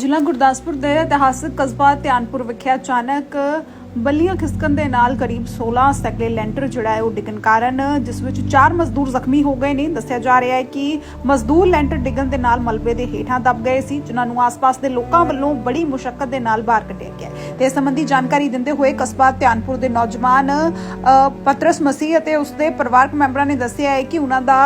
ਜ਼ਿਲ੍ਹਾ ਗੁਰਦਾਸਪੁਰ ਦੇ ਇਤਿਹਾਸਕ ਕਸਬਾ ਧਿਆਨਪੁਰ ਵਿਖੇ ਅਚਾਨਕ ਬੱਲੀਆਂ ਖਿਸਕਣ ਦੇ ਨਾਲ ਕਰੀਬ 16 ਸੈਕਲੇ ਲੈਂਟਰ ਜਿਹੜਾ ਹੈ ਉਹ ਡਿੱਗਣ ਕਾਰਨ ਜਿਸ ਵਿੱਚ 4 ਮਜ਼ਦੂਰ ਜ਼ਖਮੀ ਹੋ ਗਏ ਨੇ ਦੱਸਿਆ ਜਾ ਰਿਹਾ ਹੈ ਕਿ ਮਜ਼ਦੂਰ ਲੈਂਟਰ ਡਿੱਗਣ ਦੇ ਨਾਲ ਮਲਬੇ ਦੇ ਹੇਠਾਂ ਦਬ ਗਏ ਸੀ ਜਿਨ੍ਹਾਂ ਨੂੰ ਆਸ-ਪਾਸ ਦੇ ਲੋਕਾਂ ਵੱਲੋਂ ਬੜੀ ਮੁਸ਼ਕਲ ਦੇ ਨਾਲ ਬਾਹਰ ਕੱਢਿਆ ਗਿਆ ਹੈ। ਤੇ ਇਸ ਸੰਬੰਧੀ ਜਾਣਕਾਰੀ ਦਿੰਦੇ ਹੋਏ ਕਸਬਾ ਧਿਆਨਪੁਰ ਦੇ ਨੌਜਵਾਨ ਅ, ਪਤਰਸ ਮਸੀਹ ਅਤੇ ਉਸਦੇ ਪਰਿਵਾਰਕ ਮੈਂਬਰਾਂ ਨੇ ਦੱਸਿਆ ਹੈ ਕਿ ਉਹਨਾਂ ਦਾ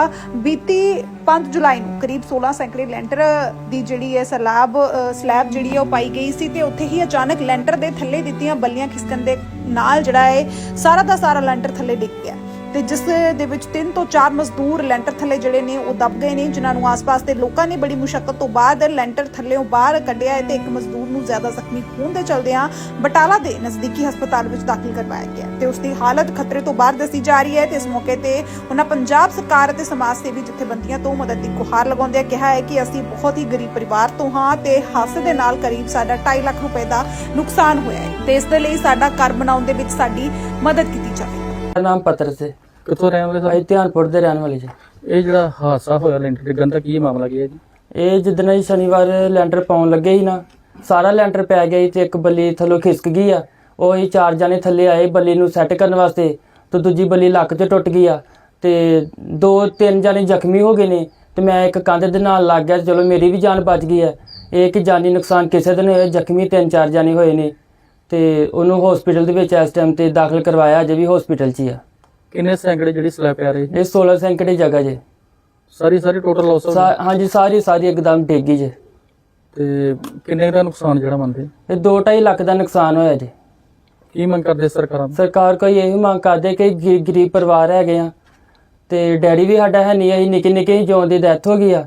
ਬੀਤੀ 5 ਜੁਲਾਈ ਨੂੰ ਕਰੀਬ 16 ਸੈਂਕੜੇ ਲੈਂਟਰ ਦੀ ਜਿਹੜੀ ਹੈ ਸਲਾਬ ਸਲੈਬ ਜਿਹੜੀ ਹੈ ਉਹ ਪਾਈ ਗਈ ਸੀ ਤੇ ਉੱਥੇ ਹੀ ਅਚਾਨਕ ਲੈਂਟਰ ਦੇ ਥੱਲੇ ਦਿੱਤੀਆਂ ਬੱਲੀਆਂ ਖਿਸਕਣ ਦੇ ਨਾਲ ਜਿਹੜਾ ਹੈ ਸਾਰਾ ਦਾ ਸਾਰਾ ਲੈਂਟਰ ਥੱਲੇ ਡਿੱਗ ਗਿਆ ਤੇ ਜਿਸ ਦੇ ਵਿੱਚ ਤਿੰਨ ਤੋਂ ਚਾਰ ਮਜ਼ਦੂਰ ਲੈਂਟਰ ਥੱਲੇ ਜਿਹੜੇ ਨੇ ਉਹ ਦਬ ਗਏ ਨੇ, ਜਿਨ੍ਹਾਂ ਨੂੰ ਆਸ-ਪਾਸ ਦੇ ਲੋਕਾਂ ਨੇ ਬੜੀ ਮੁਸ਼ਕਲ ਤੋਂ ਬਾਅਦ ਲੈਂਟਰ ਥੱਲੇੋਂ ਬਾਹਰ ਕੱਢਿਆ ਤੇ ਇੱਕ ਮਜ਼ਦੂਰ ਨੂੰ ਜ਼ਿਆਦਾ ਜ਼ਖਮੀ ਹੋਣ ਦੇ ਚਲਦਿਆਂ ਬਟਾਲਾ ਦੇ ਨਜ਼ਦੀਕੀ ਹਸਪਤਾਲ ਵਿੱਚ ਦਾਖਲ ਕਰਵਾਇਆ ਗਿਆ ਤੇ ਉਸ ਦੀ ਹਾਲਤ ਖਤਰੇ ਤੋਂ ਬਾਹਰ ਦੱਸੀ ਜਾ ਰਹੀ ਹੈ ਤੇ ਇਸ ਮੌਕੇ ਤੇ ਉਹਨਾਂ ਪੰਜਾਬ ਸਰਕਾਰ ਅਤੇ ਸਮਾਜ ਸੇਵੀ ਜਥੇਬੰਦੀਆਂ ਤੋਂ ਮਦਦ ਦੀ ਗੁਹਾਰ ਲਗਾਉਂਦਿਆਂ ਕਿਹਾ ਹੈ ਕਿ ਅਸੀਂ ਬਹੁਤ ਹੀ ਗਰੀਬ ਪਰਿਵਾਰ ਤੋਂ ਹਾਂ ਤੇ ਹਾਦਸੇ ਦੇ ਨਾਲ ਕਰੀਬ ਸਾਡਾ 2.5 ਲੱਖ ਰੁਪਏ ਦਾ ਨੁਕਸਾਨ ਹੋਇਆ ਹੈ ਤੇ ਇਸ ਦੇ ਲਈ ਸਾਡਾ ਘਰ ਬਣਾਉਣ ਦੇ ਵਿੱਚ ਸਾਡੀ ਮਦਦ ਕੀਤੀ ਜਾਵੇ ਨਾਮ ਪੱਤਰ ਸੇ ਕਿੱਥੋਂ ਰਹਿਣ ਵਾਲੇ ਅਸੀਂ ਧਿਆਨਪੁਰ ਦੇ ਰਹਿਣ ਵਾਲੇ ਜੀ। ਸਰ ਇਹ ਜਿਹੜਾ ਹਾਦਸਾ ਹੋਇਆ ਲੈਂਟਰ ਡਿੱਗਣ ਦਾ ਕੀ ਮਾਮਲਾ ਕੀ ਹੈ ਜੀ? ਇਹ ਜਿੱਦਣ ਅਸੀਂ ਸ਼ਨੀਵਾਰ ਲੈਂਟਰ ਪਾਉਣ ਲੱਗੇ ਸੀ ਨਾ ਸਾਰਾ ਲੈਂਟਰ ਪੈ ਗਿਆ ਸੀ ਤੇ ਇੱਕ ਬੱਲੀ ਥੱਲੋਂ ਖਿਸਕ ਗਈ ਆ। ਉਹ ਅਸੀਂ ਚਾਰ ਜਾਣੇ ਥੱਲੇ ਆਏ ਬੱਲੀ ਨੂੰ ਸੈੱਟ ਕਰਨ ਵਾਸਤੇ ਤੇ ਦੂਜੀ ਬੱਲੀ ਲੱਕ 'ਚ ਟੁੱਟ ਗਈ ਆ ਤੇ ਦੋ ਤਿੰਨ ਜਾਣੇ ਜ਼ਖਮੀ ਹੋ ਗਏ ਨੇ ਤੇ ਮੈਂ ਇੱਕ ਕੰਧ ਦੇ ਨਾਲ ਲੱਗ ਗਿਆ ਤੇ ਚਲੋ ਮੇਰੀ ਵੀ ਜਾਨ ਬਚ ਗਈ ਹੈ ਇਹ ਕਿ ਜਾਨੀ ਨੁਕਸਾਨ ਕਿਸੇ ਦੇ ਨਹੀਂ ਹੋਇਆ ਜ਼ਖਮੀ ਤਿੰਨ ਚਾਰ ਜਾਣੇ ਹੋਏ ਨੇ ਤੇ ਉਹਨੂੰ ਹਸਪੀਟਲ ਦੇ ਵਿੱਚ ਇਸ ਟਾਈਮ ਤੇ ਦਾਖਲ ਕਰਵਾਇਆ ਅਜੇ ਵੀ ਹਸਪੀਟਲ 'ਚ ਹੀ ਆ। ਕਿੰਨੇ ਸੈਂਕੜੇ ਜਿਹੜੀ ਸਲੈਬ ਪੈ ਰਹੀ? ਇਹ 16 ਸੈਂਕੜੇ ਜਗ੍ਹਾ ਜੇ। ਸਾਰੀ ਸਾਰੀ ਟੋਟਲ ਲਾਸ ਸਾ- ਹਾਂਜੀ ਸਾਰੀ ਸਾਰੀ ਇੱਕਦਮ ਡਿੱਗੀ ਜੇ। ਤੇ ਕਿੰਨੇ ਦਾ ਨੁਕਸਾਨ ਜਿਹੜਾ ਮੰਨਦੇ? ਇਹ 2.5 ਲੱਖ ਦਾ ਨੁਕਸਾਨ ਹੋਇਆ ਜੀ। ਕੀ ਮੰਗ ਕਰਦੇ ਸਰਕਾਰਾਂ ਤੋਂ? ਸਰਕਾਰ ਕੋਈ ਇਹੀ ਮੰਗ ਕਰਦੇ ਕਿ ਗ- ਗਰੀਬ ਪਰਿਵਾਰ ਹੈਗੇ ਆ। ਤੇ ਡੈਡੀ ਵੀ ਸਾਡਾ ਹੈ ਨਹੀਂ ਅਸੀਂ ਨਿੱਕੇ ਨਿੱਕੇ ਹੀ ਜੋਨ ਦੀ ਡੈਥ ਹੋ ਗਈ ਆ।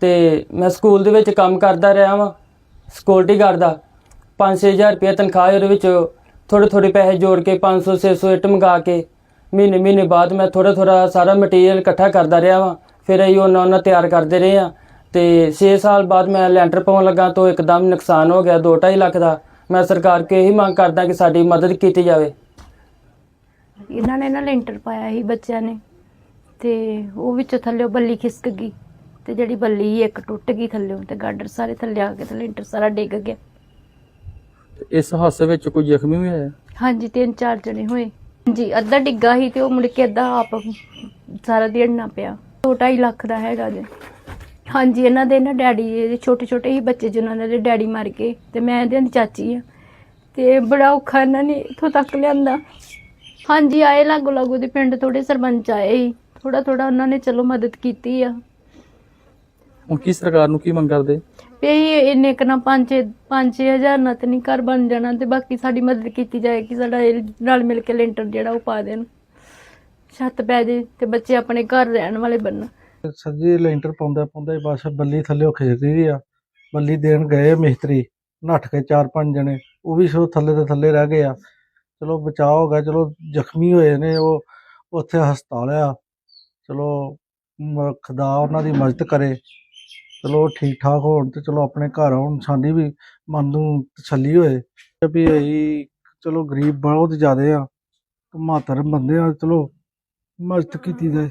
ਤੇ ਮੈਂ ਸਕੂਲ ਦੇ ਵਿੱਚ ਕੰਮ ਕਰਦਾ ਰਿਹਾ ਵਾਂ ਸਿਕਿਉਰਿਟੀ ਗਾਰਡ ਦਾ। 5-6000 ਰੁਪਏ ਤਨਖਾਹ ਹੈ, ਉਹਦੇ ਵਿੱਚ ਥੋੜੇ ਥੋੜੇ ਪੈਸੇ ਜੋੜ ਕੇ 500 600 ਇੱਟ ਮੰਗਾ ਕੇ ਮਹੀਨੇ ਮਹੀਨੇ ਬਾਅਦ ਮੈਂ ਥੋੜਾ ਥੋੜਾ ਸਾਰਾ ਮਟੀਰੀਅਲ ਇਕੱਠਾ ਕਰਦਾ ਰਿਹਾ ਵਾਂ। ਫਿਰ ਅਸੀਂ ਉਹਨਾਂ ਉਹਨਾਂ ਤਿਆਰ ਕਰਦੇ ਰਹੇ ਆ ਤੇ 6 ਸਾਲ ਬਾਅਦ ਮੈਂ ਲੈਂਟਰ ਪਾਉਣ ਲੱਗਾ ਤਾਂ ਇੱਕਦਮ ਨੁਕਸਾਨ ਹੋ ਗਿਆ 2.5 ਲੱਖ ਦਾ। ਮੈਂ ਸਰਕਾਰ ਕੋਲ ਇਹੀ ਮੰਗ ਕਰਦਾ ਕਿ ਸਾਡੀ ਮਦਦ ਕੀਤੀ ਜਾਵੇ। ਇਹਨਾਂ ਨੇ ਨਾ ਲੈਂਟਰ ਪਾਇਆ ਸੀ ਬੱਚਿਆਂ ਨੇ। ਤੇ ਉਹ ਵਿੱਚੋਂ ਥੱਲੇ ਬੱਲੀ ਖਿਸਕ ਗਈ। ਤੇ ਜਿਹੜੀ ਬੱਲੀ ਇੱਕ ਟੁੱਟ ਗਈ ਥੱਲੇ ਤੇ ਗਾਡਰ ਸਾਰੇ ਥੱਲੇ ਆ ਕੇ ਤੇ ਲੈਂਟਰ ਸਾਰਾ ਡਿੱਗ ਗਿਆ। ਇਸ ਹਾਦਸੇ ਵਿੱਚ ਕੋਈ ਜ਼ਖਮੀ ਵੀ ਹੋਇਆ? ਹਾਂਜੀ ਤਿੰਨ ਚਾਰ ਜਣੇ ਹੋਏ। ਜੀ ਅੱਧਾ ਡਿੱਗਾ ਸੀ ਤੇ ਉਹ ਮੁੜ ਕੇ ਅੱਧਾ ਆਪ ਸਾਰਾ ਦੇੜਨਾ ਪਿਆ। 2.5 ਲੱਖ ਦਾ ਹੈਗਾ ਜੀ। ਹਾਂਜੀ, ਇਹਨਾਂ ਦੇ ਨਾ ਡੈਡੀ, ਇਹਦੇ ਛੋਟੇ ਛੋਟੇ ਹੀ ਬੱਚੇ ਜਿਨ੍ਹਾਂ ਦੇ ਡੈਡੀ ਮਰ ਗਏ ਤੇ ਮੈਂ ਇਹਦੀ ਚਾਚੀ ਆ। ਤੇ ਬੜਾ ਔਖਾ ਇਹਨਾਂ ਨੇ ਇੱਥੋਂ ਤੱਕ ਲਿਆਂਦਾ। ਹਾਂਜੀ, ਆਏ ਲਾਗੋ ਲਾਗੋ ਦੇ ਪਿੰਡ ਥੋੜੇ ਸਰਪੰਚ ਆਏ ਸੀ। ਥੋੜਾ ਥੋੜਾ ਉਹਨਾਂ ਨੇ ਚਲੋ ਮਦਦ ਕੀਤੀ ਆ। ਹੁਣ ਕੀ ਸਰਕਾਰ ਨੂੰ ਕੀ ਮੰਗ ਕਰਦੇ? ਵੀ ਇਹ ਇੰਨੇ ਕੁ 5 5 ਨਾਲ ਤੇ ਨਹੀਂ ਘਰ ਬਣ ਜਾਣਾ ਤੇ ਬਾਕੀ ਸਾਡੀ ਮਦਦ ਕੀਤੀ ਜਾਏ ਕਿ ਸਾਡਾ ਇਹ ਨਾਲ ਮਿਲ ਕੇ ਲੈਂਟਰ ਜਿਹੜਾ ਉਹ ਪਾ ਦੇਣ। ਛੱਤ ਪੈ ਜੇ ਤੇ ਬੱਚੇ ਆਪਣੇ ਘਰ ਰਹਿਣ ਵਾਲੇ ਬਣਨ। ਸੱਜੀ ਲੈਂਟਰ ਪਾਉਂਦਾ ਪਾਉਂਦਾ ਹੀ ਬਸ ਬੱਲੀ ਥੱਲੇ ਖਿੱਚਦੀ ਦੀ ਆ। ਬੱਲੀ ਦੇਣ ਗਏ ਮਿਸਤਰੀ, ਨੱਠ ਕੇ ਚਾਰ ਪੰਜ ਜਣੇ, ਉਹ ਵੀ ਸੋ ਥੱਲੇ ਤੇ ਥੱਲੇ ਰਹਿ ਗਏ ਆ। ਚਲੋ ਬਚਾਅ ਹੋ ਗਿਆ, ਚਲੋ ਜ਼ਖਮੀ ਹੋਏ ਨੇ ਉਹ, ਉੱਥੇ ਹਸਪਤਾਲ ਆ। ਚਲੋ ਮ- ਖੁਦਾ ਉਹਨਾਂ ਦੀ ਮਦਦ ਕਰੇ। ਚਲੋ ਠੀਕ ਠਾਕ ਹੋਣ ਤੇ ਚਲੋ ਆਪਣੇ ਘਰ ਆਉਣ, ਸਾਡੀ ਵੀ ਮਨ ਨੂੰ ਤਸੱਲੀ ਹੋਏ। ਵੀ ਅਸੀਂ ਚਲੋ ਗਰੀਬ ਬਹੁਤ ਜ਼ਿਆਦੇ ਆ ਮਾਤਰ ਬੰਦੇ ਆ, ਚਲੋ ਮਦਦ ਕੀਤੀ ਜਾਏ।